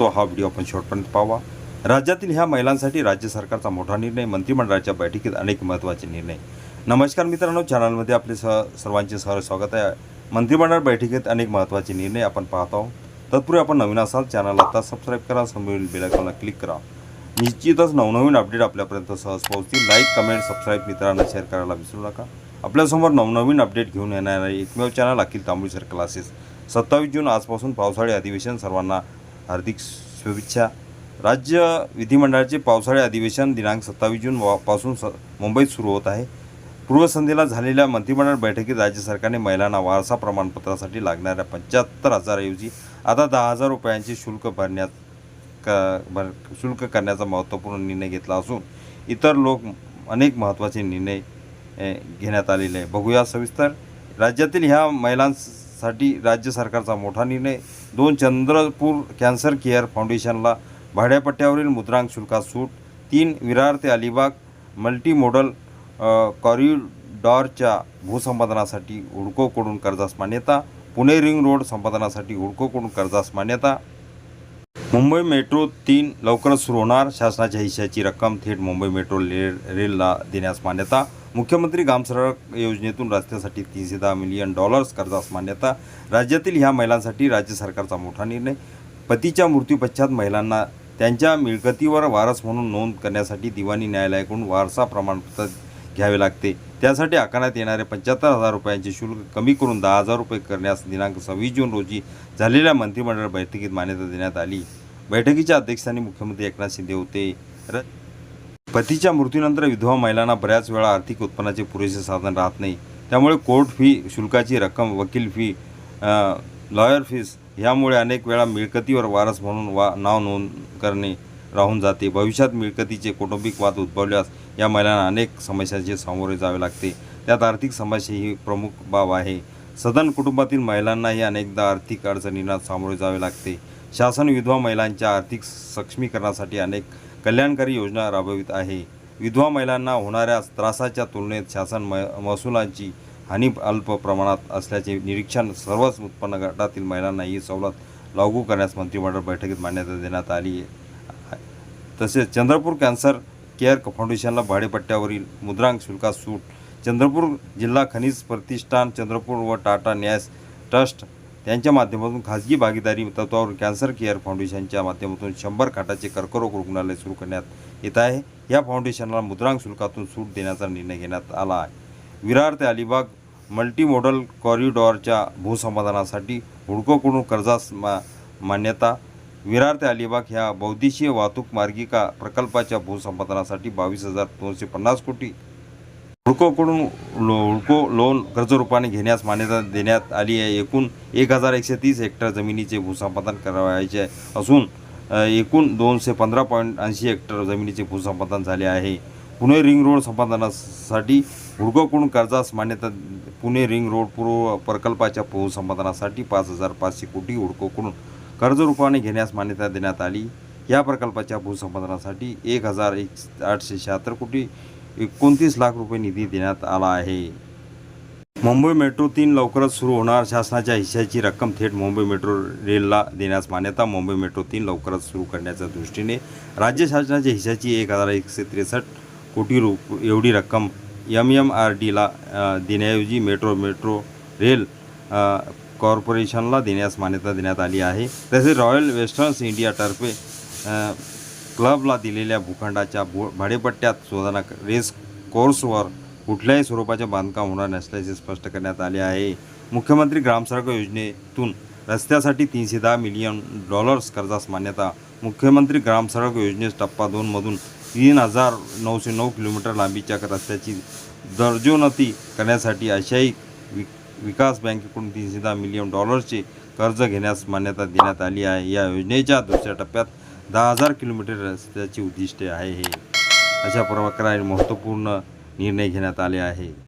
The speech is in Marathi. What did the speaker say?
पाहतो हा व्हिडिओ आपण शेवटपर्यंत पाहावा. राज्यातील ह्या महिलांसाठी राज्य सरकारचा मोठा निर्णय मंत्रिमंडळाच्या बैठकीत अनेक महत्त्वाचे निर्णय. नमस्कार मित्रांनो चॅनलमध्ये आपले स सर्वांचे सहर्ष स्वागत आहे. मंत्रिमंडळ बैठकीत अनेक महत्त्वाचे निर्णय आपण पाहत आहोत. तत्पूर्वी आपण नवीन असाल चॅनल आता सबस्क्राईब करा समोरील बेलायकॉनला क्लिक करा. निश्चितच नवनवीन अपडेट आपल्यापर्यंत सहज पोहोचतील. लाईक कमेंट सबस्क्राईब मित्रांना शेअर करायला विसरू नका. आपल्यासमोर नवनवीन अपडेट घेऊन येणारे एकमेव चॅनल अखिल तांबुळीसर क्लासेस सत्तावीस जून आजपासून पावसाळी अधिवेशन सर्वांना हार्दिक शुभेच्छा. राज्य विधिमंडळाचे पावसाळी अधिवेशन दिनांक सत्तावीस जून वा- पासून स मुंबईत सुरू होत आहे. पूर्वसंध्येला झालेल्या मंत्रिमंडळ बैठकीत राज्य सरकारने महिलांना वारसा प्रमाणपत्रासाठी लागणाऱ्या पंच्याहत्तर हजाराऐवजी आता दहा हजार रुपयांचे शुल्क भरण्यात क भर शुल्क करण्याचा महत्त्वपूर्ण निर्णय घेतला असून इतर लोक अनेक महत्त्वाचे निर्णय घेण्यात आलेले आहे. बघूया सविस्तर. राज्यातील ह्या महिलांस साठी राज्य सरकारचा मोठा निर्णय. दोन चंद्रपूर कॅन्सर केअर फाउंडेशनला भाड्यापट्ट्यावरील मुद्रांक शुल्कात सूट. तीन विरार ते अलिबाग मल्टीमोडल कॉरिडॉरच्या भूसंपादनासाठी हुडकोकडून कर्जास मान्यता. पुणे रिंग रोड संपादनासाठी हुडकोकडून कर्जास मान्यता. मुंबई मेट्रो तीन लवकरच सुरू होणार. शासनाच्या हिश्श्याची रक्कम थेट मुंबई मेट्रो रेल रेलला देण्यास मान्यता. मुख्यमंत्री ग्रामसडक योजनेतून रस्त्यासाठी तीनशे दहा मिलियन डॉलर्स कर्जास मान्यता. राज्यातील ह्या महिलांसाठी राज्य सरकारचा मोठा निर्णय. पतीच्या मृत्यूपश्चात महिलांना त्यांच्या मिळकतीवर वारस म्हणून नोंद करण्यासाठी दिवाणी न्यायालयाकडून वारसा प्रमाणपत्र घ्यावे लागते. त्यासाठी आकारण्यात येणारे पंच्याहत्तर हजार रुपयांचे शुल्क कमी करून दहा हजार रुपये करण्यास दिनांक सव्वीस जून रोजी झालेल्या मंत्रिमंडळ बैठकीत मान्यता देण्यात आली. बैठकीच्या अध्यक्षस्थानी मुख्यमंत्री एकनाथ शिंदे होते. र पतीच्या मृत्यूनंतर विधवा महिलांना बऱ्याच वेळा आर्थिक उत्पन्नाचे पुरेसे साधन राहत नाही. त्यामुळे कोर्ट फी शुल्काची रक्कम वकील फी लॉयर फीस ह्यामुळे अनेक वेळा मिळकतीवर वारस म्हणून वा नाव नोंद करणे राहून जाते. भविष्यात मिळकतीचे कौटुंबिक वाद उद्भवल्यास या महिलांना अनेक समस्यांचे सामोरे जावे लागते. त्यात आर्थिक समस्या ही प्रमुख बाब आहे. सदन कुटुंबातील महिलांनाही अनेकदा आर्थिक अडचणींना सामोरे जावे लागते. शासन विधवा महिलांच्या आर्थिक सक्षमीकरणासाठी अनेक कल्याणकारी योजना राबवित आहे. विधवा महिलांना होणाऱ्या त्रासाच्या तुलनेत शासन म महसुलांची हानी अल्प प्रमाणात असल्याचे निरीक्षण सर्वच उत्पन्न गटातील महिलांना ही सवलत लागू करण्यास मंत्रिमंडळ बैठकीत मान्यता देण्यात आली आहे. तसेच चंद्रपूर कॅन्सर केअर फाउंडेशनला भाडेपट्ट्यावरील मुद्रांक शुल्कात सूट चंद्रपूर जिल्हा खनिज प्रतिष्ठान चंद्रपूर व टाटा न्यास ट्रस्ट त्यांच्या माध्यमातून खाजगी भागीदारी तत्वावर कॅन्सर केअर फाउंडेशनच्या माध्यमातून शंभर खाटाचे कर्करोग रुग्णालय सुरू करण्यात येत आहे. या फाउंडेशनला मुद्रांक शुल्कातून सूट देण्याचा निर्णय घेण्यात आला आहे. विरार ते अलिबाग मल्टीमॉडल कॉरिडॉरच्या भूसमाधानासाठी हुडकोकडून कर्जास मा मान्यता. विरार ते अलिबाग ह्या बौद्धिशीय वाहतूक मार्गिका प्रकल्पाच्या भूसंपादनासाठी बावीस हजार दोनशे पन्नास कोटी हुडकोकडून लो हुडको लोन कर्जरूपाने घेण्यास मान्यता देण्यात आली आहे. एकूण एक हजार एकशे तीस हेक्टर जमिनीचे भूसंपादन करावयाचे असून एकूण दोनशे पंधरा पॉईंट ऐंशी हेक्टर जमिनीचे भूसंपादन झाले आहे. पुणे रिंग रोड संपादनासाठी हुडकोकडून कर्जास मान्यता पुणे रिंग रोड पूर्व प्रकल्पाच्या भूसंपादनासाठी पाच हजार पाचशे कोटी हुडकोकडून कर्जरूपाने घेण्यास मान्यता देण्यात आली. या प्रकल्पाच्या भूसंपादनासाठी एक हजार एक आठशे शहात्तर कोटी एकोणतीस लाख रुपये निधी देण्यात आला आहे. मुंबई मेट्रो तीन लवकरच सुरू होणार. शासनाच्या हिश्श्याची रक्कम थेट मुंबई मेट्रो रेलला देण्यास मान्यता. मुंबई मेट्रो तीन लवकरच सुरू करण्याच्या दृष्टीने राज्य शासनाच्या हिश्श्याची एक हजार एकशे त्रेसष्ट कोटी रु एवढी रक्कम एम एम आर डीला देण्याऐवजी मेट्रो मेट्रो रेल कॉर्पोरेशनला देण्यास मान्यता देण्यात आली आहे. तसेच रॉयल वेस्टर्न्स इंडियातर्फे क्लबला दिलेल्या भूखंडाच्या भू भाडेपट्ट्यात शोधना रेस कोर्सवर कुठल्याही स्वरूपाचे बांधकाम होणार नसल्याचे स्पष्ट करण्यात आले आहे. मुख्यमंत्री ग्रामसडक योजनेतून रस्त्यासाठी तीनशे दहा मिलियन डॉलर्स कर्जास मान्यता मुख्यमंत्री ग्रामसडक योजनेस टप्पा दोनमधून तीन हजार नऊशे नऊ किलोमीटर लांबीच्या रस्त्याची दर्जोन्नती करण्यासाठी आशियाई वि विकास बँकेकडून तीनशे दहा मिलियन डॉलर्सचे कर्ज घेण्यास मान्यता देण्यात आली आहे. या योजनेच्या दुसऱ्या टप्प्यात दहा हजार किलोमीटर रस्त्याची उद्दिष्टे आहे हे. अशा प्रकारे महत्त्वपूर्ण निर्णय घेण्यात आले आहे.